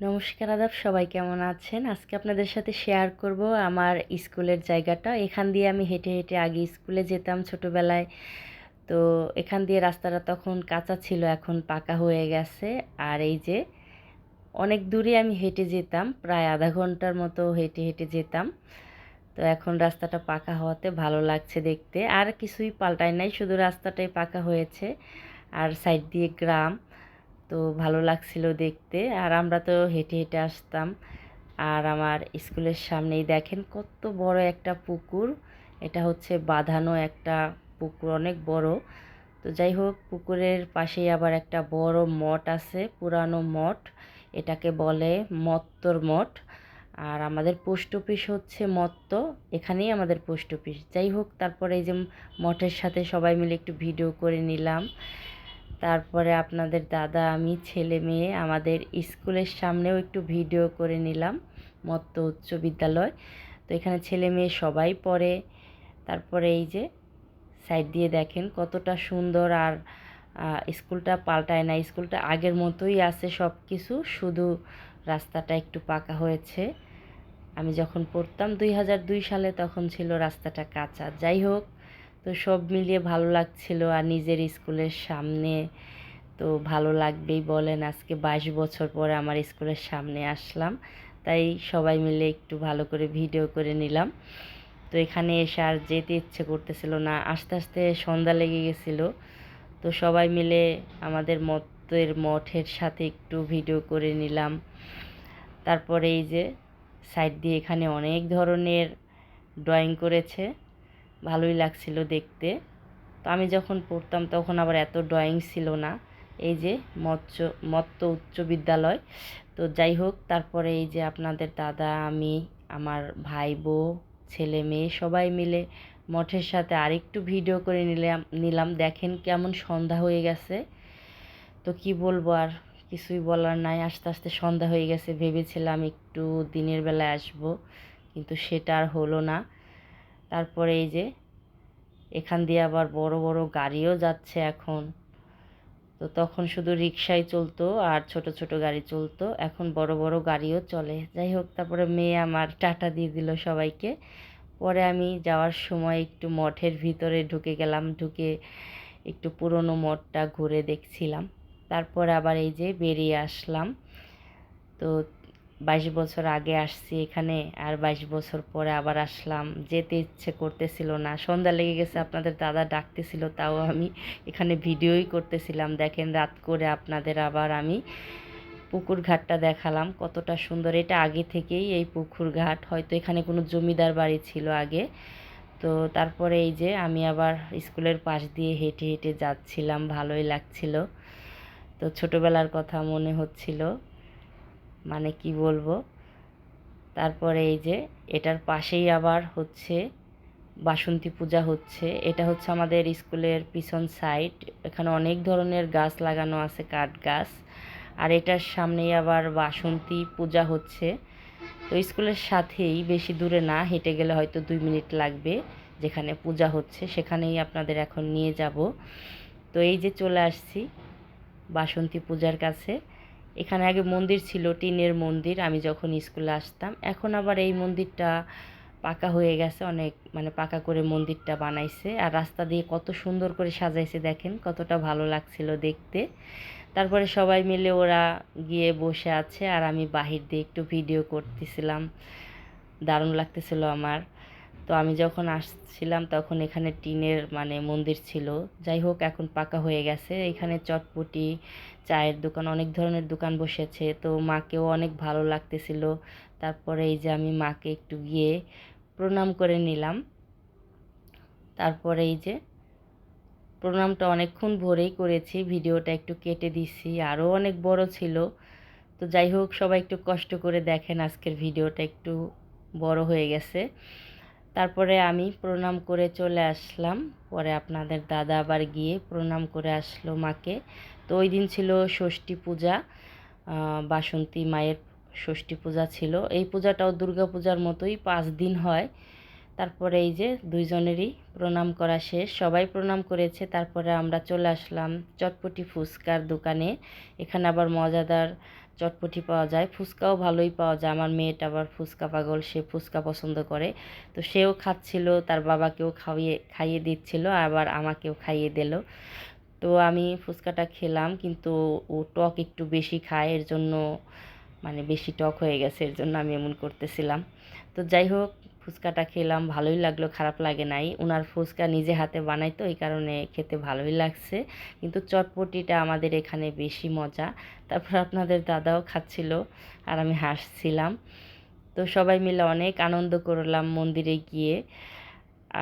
নমস্কার আদাব, সবাই কেমন আছেন? আজকে আপনাদের সাথে শেয়ার করব আমার স্কুলের জায়গাটা। এখান দিয়ে আমি হেঁটে হেঁটে আগে স্কুলে যেতাম ছোটোবেলায়। তো এখান দিয়ে রাস্তাটা তখন কাঁচা ছিল, এখন পাকা হয়ে গেছে। আর এই যে অনেক দূরে আমি হেঁটে যেতাম, প্রায় আধা ঘণ্টার মতো হেঁটে হেঁটে যেতাম। তো এখন রাস্তাটা পাকা হওয়াতে ভালো লাগছে দেখতে। আর কিছুই পাল্টায় নাই, শুধু রাস্তাটাই পাকা হয়েছে। আর সাইড দিয়ে গ্রাম। তো ভালো লাগছিল দেখতে। আর আমরা তো হেঁটে হেঁটে আসতাম। আর আমার স্কুলের সামনেই দেখেন কত বড় একটা পুকুর। এটা হচ্ছে বাঁধানো একটা পুকুর, অনেক বড়। তো যাই হোক, পুকুরের পাশেই আবার একটা বড় মঠ আছে, পুরানো মঠ। এটাকে বলে মত্তর মঠ। আর আমাদের পোস্ট অফিস হচ্ছে মত্ত, এখানেই আমাদের পোস্ট অফিস। যাই হোক, তারপরে এই যে মঠের সাথে সবাই মিলে একটু ভিডিও করে নিলাম। তারপরে আপনাদের দাদা, আমি, ছেলে, মেয়ে আমাদের স্কুলের সামনেও একটু ভিডিও করে নিলাম মত্ত উচ্চ বিদ্যালয়। তো এখানে ছেলে, মেয়ে সবাই পড়ে। তারপরে এই যে সাইড দিয়ে দেখেন কতটা সুন্দর আর স্কুলটা পাল্টায় না। স্কুলটা আগের মতোই আছে সব কিছু শুধু রাস্তাটা একটু পাকা হয়েছে। আমি যখন পড়তাম দুই হাজার দুই সালে তখন ছিল রাস্তাটা কাঁচা। যাই হোক তো সব মিলিয়ে ভালো লাগছিল আর নিজের স্কুলের সামনে তো ভালো লাগবেই বলেন। আজকে বাইশ বছর পরে আমার স্কুলের সামনে আসলাম, তাই সবাই মিলে একটু ভালো করে ভিডিও করে নিলাম। তো এখানে এসে আর যেতে ইচ্ছে করতেছিল না, আস্তে আস্তে সন্ধ্যা লেগে গেছিল। তো সবাই মিলে আমাদের মতের মঠের সাথে একটু ভিডিও করে নিলাম। তারপরে এই যে সাইড দিয়ে এখানে অনেক ধরনের ড্রয়িং করেছে। ভালোই লাগছিল দেখতে। তো আমি যখন পড়তাম তখন আবার এত ড্রয়িং ছিল না। এই যে মৎস্য মত্ত উচ্চ বিদ্যালয়। তো যাই হোক, তারপরে এই যে আপনাদের দাদা, আমি, আমার ভাই, বউ, ছেলে, মেয়ে সবাই মিলে মঠের সাথে আরেকটু ভিডিও করে নিলাম নিলাম। দেখেন কেমন সন্ধ্যা হয়ে গেছে। তো কি বলব আর কিছুই বলার নাই। আস্তে আস্তে সন্ধ্যা হয়ে গেছে। ভেবেছিলাম একটু দিনের বেলায় আসব, কিন্তু সেটা আর হলো না। তারপরে এই যে এখান দিয়ে আবার বড় বড় গাড়িও যাচ্ছে এখন। তো তখন শুধু রিক্সাই চলতো আর ছোট ছোট গাড়ি চলতো। এখন বড় বড় গাড়িও চলে। যাই হোক, তারপরে মেয়ে আমার টাটা দিয়ে দিল সবাইকে। পরে আমি যাওয়ার সময় একটু মঠের ভিতরে ঢুকে গেলাম, ঢুকে একটু পুরনো মঠটা ঘুরে দেখছিলাম। তারপর আবার এই যে বেরিয়ে আসলাম। তো বাইশ বছর আগে আসছি এখানে, আর বাইশ বছর পরে আবার আসলাম। যেতে ইচ্ছে করতেছিল না। সন্ধ্যা লেগে গেছে, আপনাদের দাদা ডাকতেছিল, তাও আমি এখানে ভিডিওই করতেছিলাম। দেখেন, রাত করে আপনাদের আবার আমি পুকুর ঘাটটা দেখালাম, কতটা সুন্দর। এটা আগে থেকেই এই পুকুর ঘাট। হয়তো এখানে কোনো জমিদার বাড়ি ছিল আগে। তো তারপরে এই যে আমি আবার স্কুলের পাশ দিয়ে হেঁটে হেঁটে যাচ্ছিলাম, ভালোই লাগছিল। তো ছোটোবেলার কথা মনে হচ্ছিল। মানে কি বলব? তারপরে এই যে, এটার পাশেই আবার হচ্ছে বাসন্তী পূজা হচ্ছে। এটা হচ্ছে আমাদের স্কুলের পিছন সাইড এখানে অনেক ধরনের গাছ লাগানো আছে, কাঠ গাছ। আর এটার সামনেই আবার বাসন্তী পূজা হচ্ছে। তো স্কুলের সাথেই বেশি দূরে না, হেঁটে গেলে হয়তো দুই মিনিট লাগবে যেখানে পূজা হচ্ছে, সেখানেই আপনাদের এখন নিয়ে যাব। তো এই যে চলে আসছি বাসন্তী পূজার কাছে। এখানে আগে মন্দির ছিল, টিনের মন্দির, আমি যখন স্কুলে আসতাম। এখন আবার এই মন্দিরটা পাকা হয়ে গেছে, অনেক মানে পাকা করে মন্দিরটা বানাইছে। আর রাস্তা দিয়ে কত সুন্দর করে সাজাইছে দেখেন, কতটা ভালো লাগছিল দেখতে। তারপরে সবাই মিলে ওরা গিয়ে বসে আছে, আর আমি বাহির দিয়ে একটু ভিডিও করতেছিলাম। দারুণ লাগতেছিল আমার। তো আমি যখন আসছিলাম তখন এখানে টিনের মানে মন্দির ছিল। যাই হোক, এখন পাকা হয়ে গেছে। এখানে চটপটি, চায়ের দোকান, অনেক ধরনের দোকান বসেছে। তো মাকেও অনেক ভালো লাগতেছিল। তারপরে এই যে আমি মাকে একটু গিয়ে প্রণাম করে নিলাম। তারপরে এই যে প্রণামটা অনেকক্ষণ ভোরেই করেছি। ভিডিওটা একটু কেটে দিছি। আরও অনেক বড় ছিল। তো যাই হোক, সবাই একটু কষ্ট করে দেখেন আজকের ভিডিওটা একটু বড় হয়ে গেছে। তারপরে আমি প্রণাম করে চলে আসলাম। পরে আপনাদের দাদা আবার গিয়ে প্রণাম করে আসলো মাকে। তো ওই দিন ছিল ষষ্ঠী পূজা বাসন্তী মায়ের ষষ্ঠী পূজা ছিল। এই পূজাটাও দুর্গা পূজার মতোই পাঁচ দিন হয়। তারপরে এই যে দুইজনেরই প্রণাম করা শেষ। সবাই প্রণাম করেছে। তারপরে আমরা চলে আসলাম চটপটি ফুচকার দোকানে। এখানে আবার মজাদার চটপটি পাওয়া যায়, ফুচকাও ভালোই পাওয়া যায়। আমার মেয়েটা আবার ফুচকা পাগল, সে ফুচকা পছন্দ করে। তো সেও খাচ্ছিল, তার বাবাকেও খাইয়ে খাইয়ে দিচ্ছিল, আবার আমাকেও খাইয়ে দিল। তো আমি ফুচকাটা খেলাম, কিন্তু ও টক একটু বেশি খায়, এর জন্য মানে বেশি টক হয়ে গেছে, এর জন্য আমি এমন করতেছিলাম। তো যাই হোক ফুচকাটা খেলাম, ভালোই লাগল, খারাপ লাগে নাই। ওনার ফুচকা নিজে হাতে বানাই তো এই কারণে খেতে ভালোই লাগছে। কিন্তু চটপটিটা আমাদের এখানে বেশি মজা। তারপর আপনাদের দাদাও খাচ্ছিল আর আমি হাসছিলাম। তো সবাই মিলে অনেক আনন্দ করলাম মন্দিরে গিয়ে।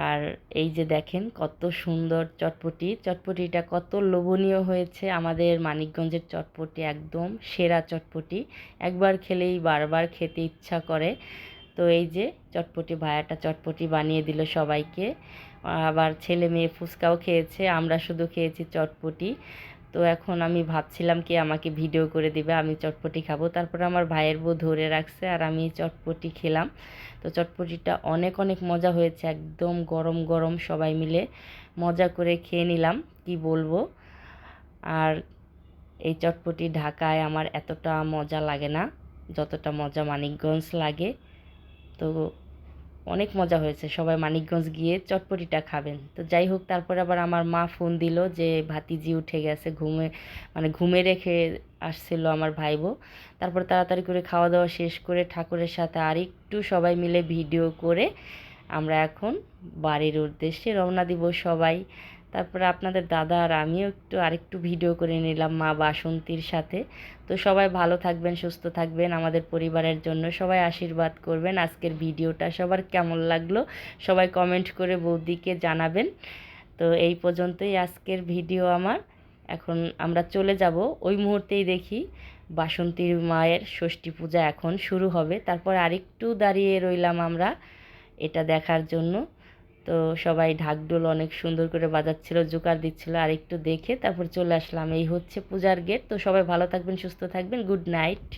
আর এই যে দেখেন কত সুন্দর চটপটি। চটপটিটা কত লোভনীয় হয়েছে আমাদের মানিকগঞ্জের চটপটি, একদম সেরা চটপটি। একবার খেলেই বারবার খেতে ইচ্ছা করে। তো এই যে চটপটি ভায়াটা চটপটি বানিয়ে দিল সবাইকে। আবার ছেলে মেয়ে ফুচকাও খেয়েছে, আমরা শুধু খেয়েছি চটপটি। তো এখন আমি ভাবছিলাম কি আমাকে ভিডিও করে দিবে, আমি চটপটি খাব। তারপর আমার ভাইয়ের বউ ধরে রাখছে আর আমি চটপটি খেলাম। তো চটপটিটা অনেক অনেক মজা হয়েছে, একদম গরম গরম সবাই মিলে মজা করে খেয়ে নিলাম, কি বলব? আর এই চটপটি ঢাকায় আমার এতটা মজা লাগে না, যতটা মজা মানিকগঞ্জ লাগে। তো অনেক মজা হয়েছে। সবাই মানিকগঞ্জ গিয়ে চটপটিটা খাবেন। তো যাই হোক, তারপর আবার আমার মা ফোন দিল যে, ভাতিজি উঠে গেছে, ঘুমে মানে ঘুমে রেখে আসছিল আমার ভাইবো। তারপর তাড়াতাড়ি করে খাওয়া দাওয়া শেষ করে ঠাকুরের সাথে আরেকটু সবাই মিলে ভিডিও করে আমরা এখন বাড়ির উদ্দেশ্যে রওনা দিব সবাই। তারপরে আপনাদের দাদা আর আমিও একটু আরেকটু ভিডিও করে নিলাম মা বাসন্তীর সাথে। তো সবাই ভালো থাকবেন, সুস্থ থাকবেন, আমাদের পরিবারের জন্য সবাই আশীর্বাদ করবেন। আজকের ভিডিওটা সবার কেমন লাগল সবাই কমেন্ট করে বৌদিকে জানাবেন। তো এই পর্যন্তই আজকের ভিডিও আমার। এখন আমরা চলে যাব, ওই মুহূর্তেই দেখি বাসন্তীর মায়ের ষষ্ঠী পূজা এখন শুরু হবে। তারপর আরেকটু দাঁড়িয়ে রইলাম আমরা এটা দেখার জন্য। তো সবাই ঢাকডোল অনেক সুন্দর করে বাজাচ্ছিল জোকার দিচ্ছিল, আর একটু দেখে তারপর চলে আসলাম। এই হচ্ছে পূজার গেট তো সবাই ভালো থাকবেন, সুস্থ থাকবেন গুড নাইট